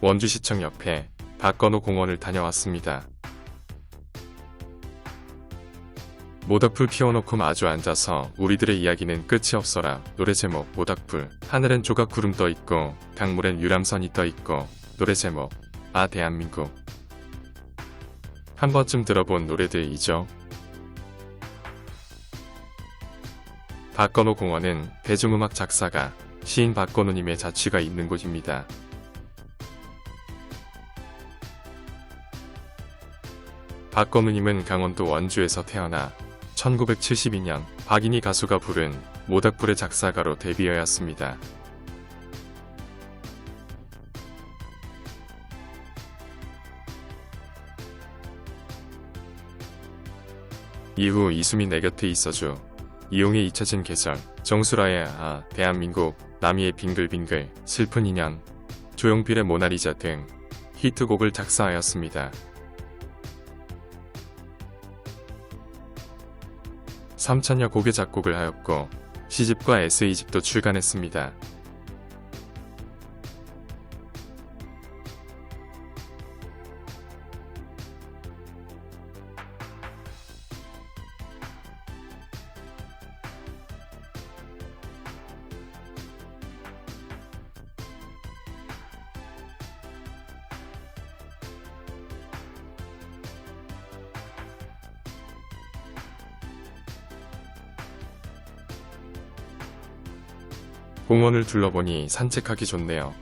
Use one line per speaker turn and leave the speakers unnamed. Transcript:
원주시청 옆에 박건호 공원을 다녀왔습니다. 모닥불 피워놓고 마주 앉아서 우리들의 이야기는 끝이 없어라. 노래 제목 모닥불. 하늘엔 조각 구름 떠 있고 강물엔 유람선이 떠 있고 노래 제목 아 대한민국. 한 번쯤 들어본 노래들이죠. 박건호 공원은 대중음악 작사가 시인 박건호님의 자취가 있는 곳입니다. 박건우님은 강원도 원주에서 태어나 1972년 박인희 가수가 부른 모닥불의 작사가로 데뷔하였습니다. 이후 이수미 내 곁에 있어줘, 이용의 잊혀진 계절, 정수라의 아, 대한민국, 남이의 빙글빙글, 슬픈 인연, 조용필의 모나리자 등 히트곡을 작사하였습니다. 3천여 곡의 작곡을 하였고 시집과 에세이집도 출간했습니다. 공원을 둘러보니 산책하기 좋네요.